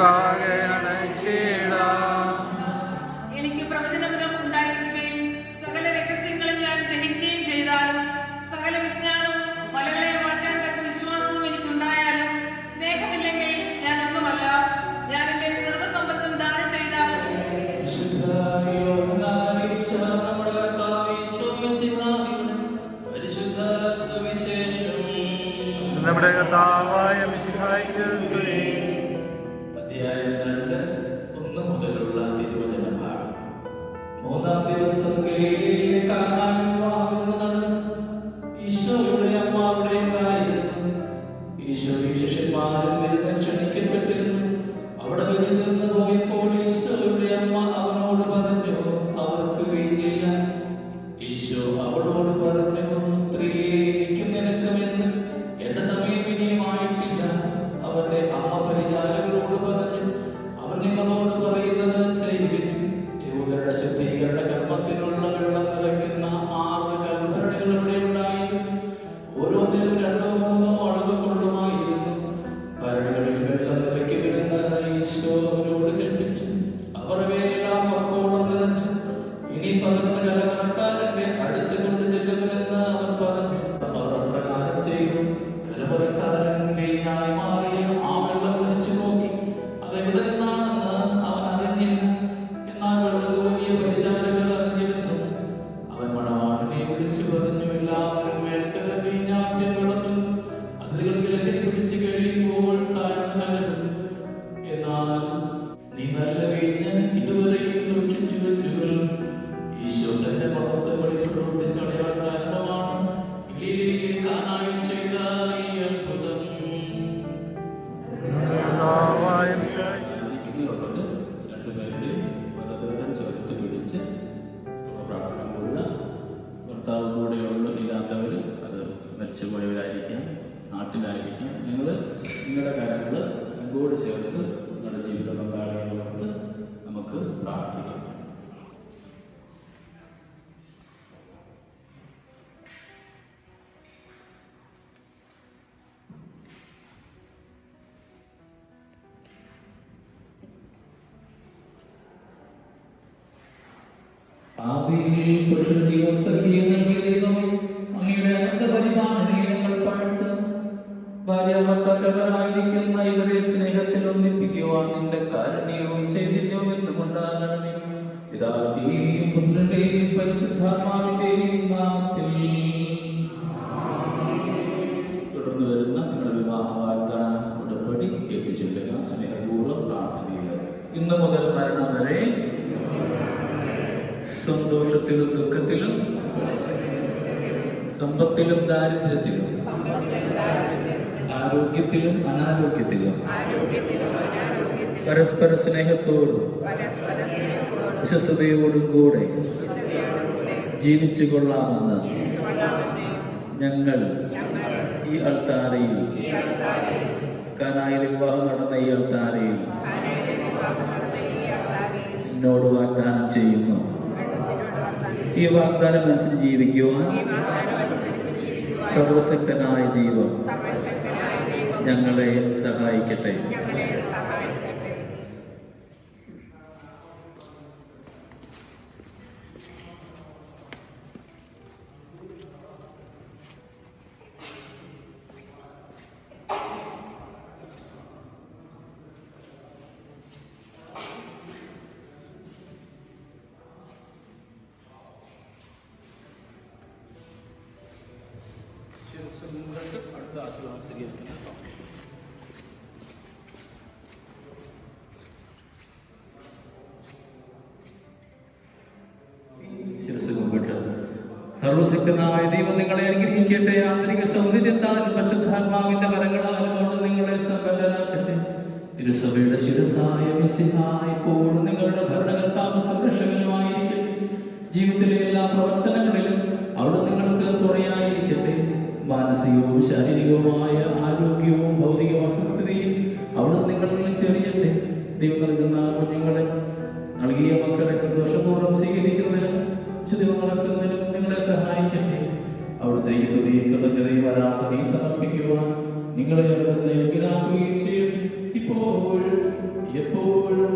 감사합니다. രണ്ട് ഒന്ന് മുതലുള്ള തിരുവചന ഭാഗം മൂന്നാം ദിവസം ഗലീലയിലെ കാണാൻ വിവാഹം നടന്നു നാട്ടിലായിരിക്കും. നിങ്ങൾ നിങ്ങളുടെ കാര്യങ്ങൾ സംഘോട് ചേർത്ത് നിങ്ങളുടെ ജീവിത പങ്കാളിയെ ഓർത്ത് നമുക്ക് പ്രാർത്ഥിക്കാം. ആവിയിൽ പ്രശ്നം ജീവൻ സഖിയങ്ങൾ കലക്കവരായിരിക്കുന്ന ഇവരെ സ്നേഹത്തിൽ ഒന്നിപ്പിക്കുവാൻ നിന്റെ കാരുണ്യവും ചൈതന്യവും എന്നുകൊണ്ടാണ് പിതാവിന്റെയും പുത്രന്റെയും പരിശുദ്ധാത്മാവിന്റെയും നാമത്തിൽ. തുടർന്ന് വരുന്ന നിങ്ങളുടെ വിവാഹ വാഗ്ദാനം ഉടമ്പടി എത്തിച്ചെല്ലുക സ്നേഹപൂർവം പ്രാർത്ഥനയിൽ. ഇന്ന് മുതൽ മരണം വരെ സന്തോഷത്തിലും ദുഃഖത്തിലും സമ്പത്തിലും ദാരിദ്ര്യത്തിലും ആരോഗ്യത്തിലും അനാരോഗ്യത്തിലും. പരസ്പര സ്നേഹത്തോടും വിശ്വസ്തയോടും കൂടെ ജീവിച്ചു കൊള്ളാമെന്ന് ഞങ്ങൾ ഈ അൾത്താരയിൽ കനായിലെ വിവാഹം നടന്ന ഈ അൾത്താരയിൽ എന്നോട് വാഗ്ദാനം ചെയ്യുന്നു. ഈ വാഗ്ദാനം അനുസരിച്ച് ജീവിക്കുവാൻ സർവശക്തനായ ദൈവം ഞങ്ങളെ സഹായിക്കട്ടെ. സർവശക്തനായ ദൈവം നിങ്ങളെ അനുഗ്രഹിക്കട്ടെ. ആന്തരിക സൗന്ദര്യത്താൽ പരിശുദ്ധാത്മാവിന്റെ വരങ്ങളാലും കൊണ്ട് നിങ്ങളെ സമ്പന്നരാക്കട്ടെ തിരുസഭയുടെ ശിരസായ മിശിഹായ ഇപ്പോഴും നിങ്ങളുടെ ഭരണകർത്താവ് സംരക്ഷകനുമായിരിക്കട്ടെ. ജീവിതത്തിലെ എല്ലാ പ്രവർത്തനങ്ങളിലും അവിടെ നിങ്ങൾക്ക് തുണയായിരിക്കട്ടെ. മാനസികവും ശാരീരികവുമായ ആരോഗ്യവും ഭൗതിക അസ്വസ്ഥതയും അവിടെ നിങ്ങളിൽ ചെറിയട്ടെ. ദൈവം നൽകുന്ന കുഞ്ഞുങ്ങളെ നൽകിയ മക്കളെ സന്തോഷപൂർവം സ്വീകരിക്കുന്നതിനും ശുദ്ധി നിങ്ങളെ സഹായിക്കട്ടെ. അവിടുത്തെ ഈ സ്തുതിയും കൃതജ്ഞതയും ആരാധനയും സമർപ്പിക്കുവാൻ നിങ്ങളെ അവിടുത്തെ യോഗ്യനാക്കുകയും ചെയ്യും. ഇപ്പോഴും എപ്പോഴും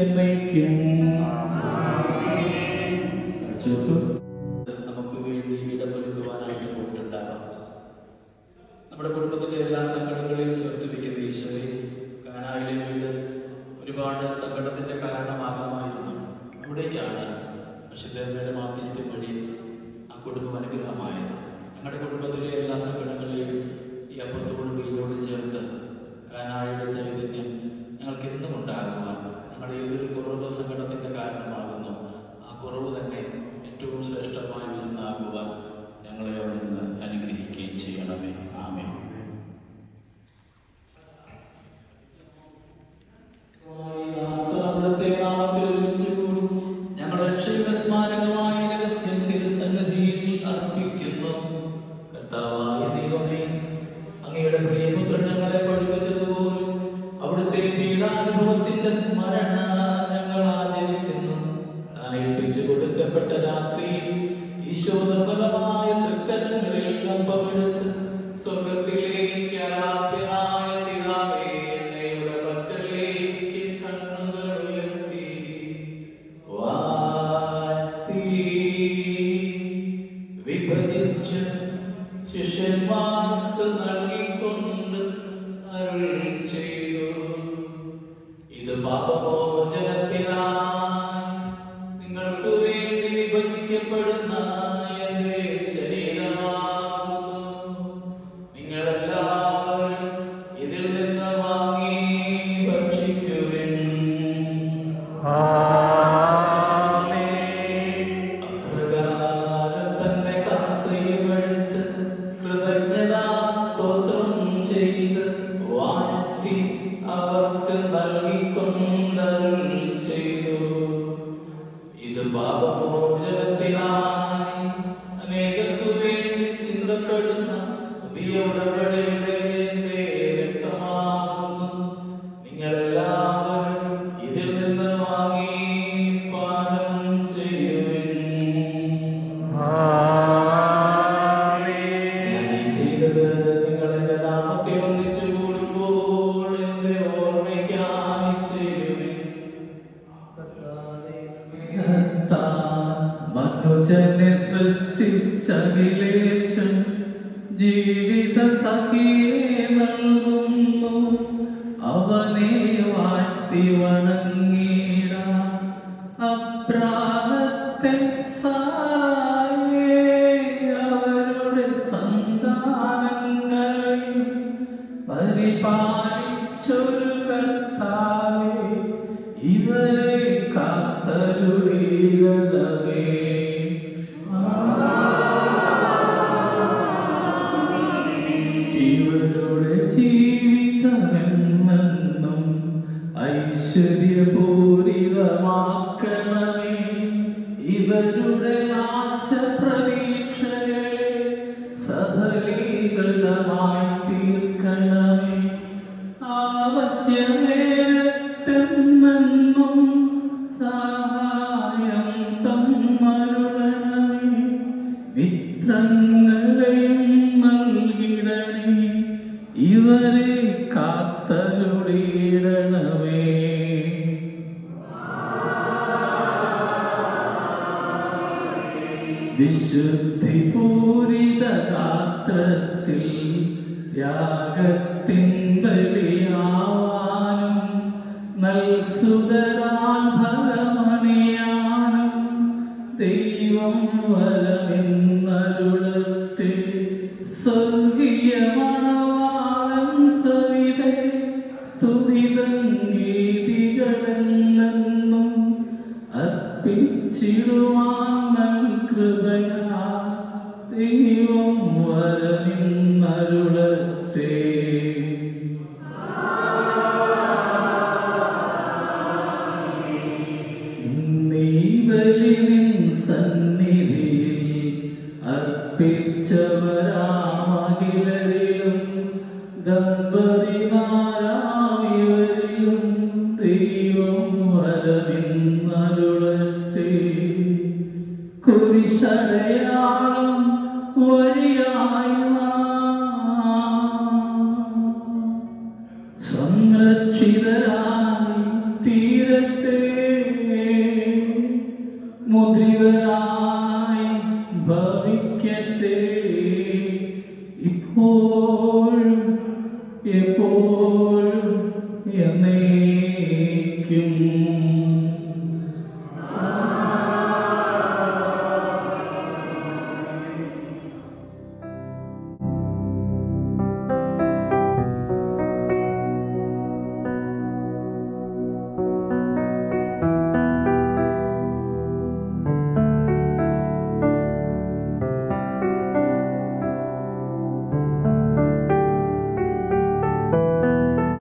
എന്നേക്കും. പീഡാനുഭവത്തിന്റെ സ്മരണ ഞങ്ങൾ ആചരിക്കുന്നു താൻ കൊടുക്കപ്പെട്ട രാത്രിയിൽ ഈശോ നിർമ്മലമായ തൃക്കരങ്ങളിൽ കമ്പമെടുത്ത് സ്വർഗത്തിലേക്ക് ആരാധ്യനായ പിതാവേ എന്നയുടെ പക്കലേക്ക് കണ്ണുകൾ ഉയർത്തി വിഭജിച്ച് ശിഷ്യന്മാർക്ക് നൽകിക്കൊണ്ട് മനുജനെ സൃഷ്ടിച്ചതിലേശം ജീവിത സഖിയെ വിശുദ്ധി പൂരിത ഗാത്രത്തിൽ ത്യാഗത്തിൻ ബലിയാനും നൽസുതരാൻ ഫലമണിയാനും ദൈവം വരമെന്നരുളട്ടെ സ്വ സ്വർഗീയമാണവാളൻ സവിതേ സ്തുതിതം അർപ്പിച്ചിടുവാൻ